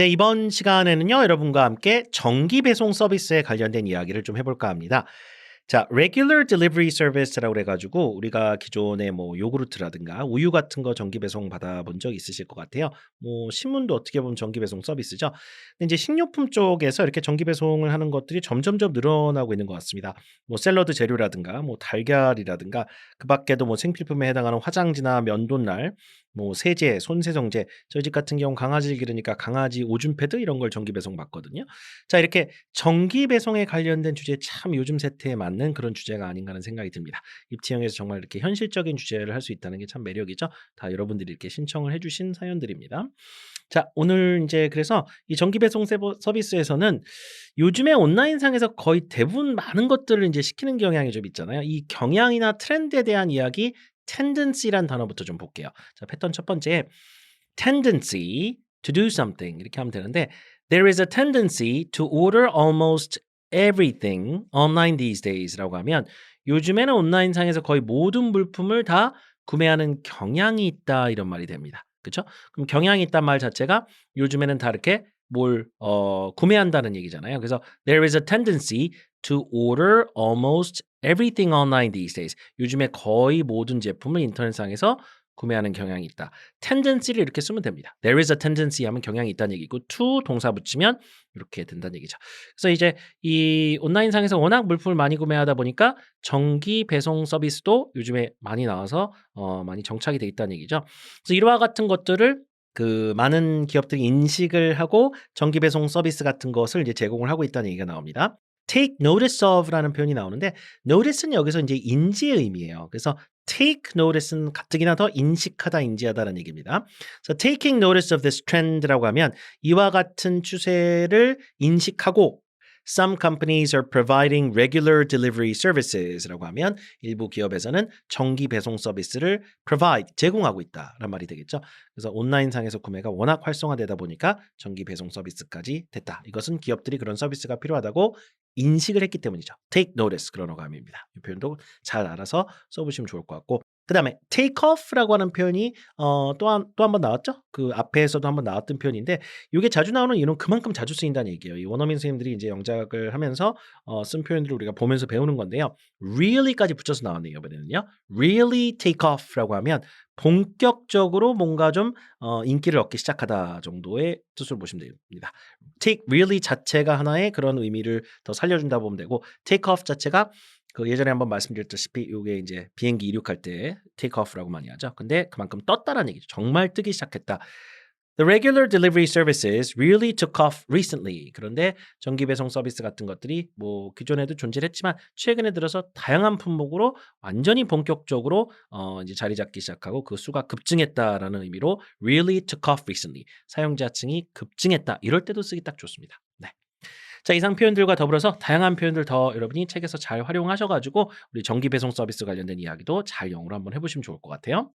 네, 이번 시간에는요, 여러분과 함께 정기 배송 서비스에 관련된 이야기를 좀 해볼까 합니다. 자, regular delivery service라고 그래가지고 우리가 기존에 뭐 요구르트라든가 우유 같은 거 정기 배송 받아본 적 있으실 것 같아요. 뭐 신문도 어떻게 보면 정기 배송 서비스죠. 근데 이제 식료품 쪽에서 이렇게 정기 배송을 하는 것들이 점점점 늘어나고 있는 것 같습니다. 뭐 샐러드 재료라든가 뭐 달걀이라든가 그 밖에도 뭐 생필품에 해당하는 화장지나 면도날 뭐 세제, 손세정제, 저희 집 같은 경우 강아지를 기르니까 강아지 오줌 패드 이런 걸 정기 배송 받거든요. 자, 이렇게 정기 배송에 관련된 주제 참 요즘 세태에 맞는 그런 주제가 아닌가 하는 생각이 듭니다. 입티형에서 정말 이렇게 현실적인 주제를 할 수 있다는 게 참 매력이죠. 다 여러분들이 이렇게 신청을 해주신 사연들입니다. 자, 오늘 이제 그래서 이 정기 배송 세버- 서비스에서는 요즘에 온라인상에서 거의 대부분 많은 것들을 이제 시키는 경향이 좀 있잖아요. 이 경향이나 트렌드에 대한 이야기 tendency란 단어부터 좀 볼게요. 자, 패턴 첫 번째 tendency to do something 이렇게 하면 되는데 there is a tendency to order almost everything online these days라고 하면 요즘에는 온라인 상에서 거의 모든 물품을 다 구매하는 경향이 있다 이런 말이 됩니다. 그렇죠? 그럼 경향이 있단 말 자체가 요즘에는 다 이렇게 뭘 어, 구매한다는 얘기잖아요. 그래서 there is a tendency to order almost everything online these days. 요즘에 거의 모든 제품을 인터넷상에서 구매하는 경향이 있다. tendency를 이렇게 쓰면 됩니다. There is a tendency 하면 경향이 있다는 얘기고 to 동사 붙이면 이렇게 된다는 얘기죠. 그래서 이제 이 온라인상에서 워낙 물품을 많이 구매하다 보니까 정기 배송 서비스도 요즘에 많이 나와서 어, 많이 정착이 돼 있다는 얘기죠. 그래서 이와 같은 것들을 그 많은 기업들이 인식을 하고 정기 배송 서비스 같은 것을 이제 제공을 하고 있다는 얘기가 나옵니다. take notice of라는 표현이 나오는데 notice는 여기서 이제 인지의 의미예요. 그래서 take notice는 가뜩이나 더 인식하다, 인지하다라는 얘기입니다. 그래서 taking notice of this trend라고 하면 이와 같은 추세를 인식하고 Some companies are providing regular delivery services라고 하면 일부 기업에서는 정기 배송 서비스를 provide 제공하고 있다란 말이 되겠죠. 그래서 온라인상에서 구매가 워낙 활성화되다 보니까 정기 배송 서비스까지 됐다. 이것은 기업들이 그런 서비스가 필요하다고 인식을 했기 때문이죠. take notice 그런 어감입니다. 이 표현도 잘 알아서 써보시면 좋을 것 같고 그 다음에 take off라고 하는 표현이 어, 또한 또 한 번 나왔죠. 그 앞에서도 한번 나왔던 표현인데 이게 자주 나오는 이유는 그만큼 자주 쓰인다는 얘기예요. 이 원어민 선생님들이 이제 영작을 하면서 어, 쓴 표현들을 우리가 보면서 배우는 건데요. really까지 붙여서 나왔네요. 이번에는요. really take off라고 하면 본격적으로 뭔가 좀 어, 인기를 얻기 시작하다 정도의 뜻으로 보시면 됩니다. take really 자체가 하나의 그런 의미를 더 살려준다 보면 되고 take off 자체가 그 예전에 한번 말씀드렸다시피 이게 이제 비행기 이륙할 때 off라고 많이 하죠. 근데 그만큼 떴다라는 얘기죠. 정말 뜨기 시작했다. The regular delivery services really took off recently. 그런데 정기 배송 서비스 같은 것들이 뭐 기존에도 존재했지만 최근에 들어서 다양한 품목으로 완전히 본격적으로 어 이제 자리 잡기 시작하고 그 수가 급증했다라는 의미로 really took off recently. 사용자층이 급증했다. 이럴 때도 쓰기 딱 좋습니다. 네. 자, 이상 표현들과 더불어서 다양한 표현들 더 여러분이 책에서 잘 활용하셔가지고 우리 정기 배송 서비스 관련된 이야기도 잘 영어로 한번 해보시면 좋을 것 같아요.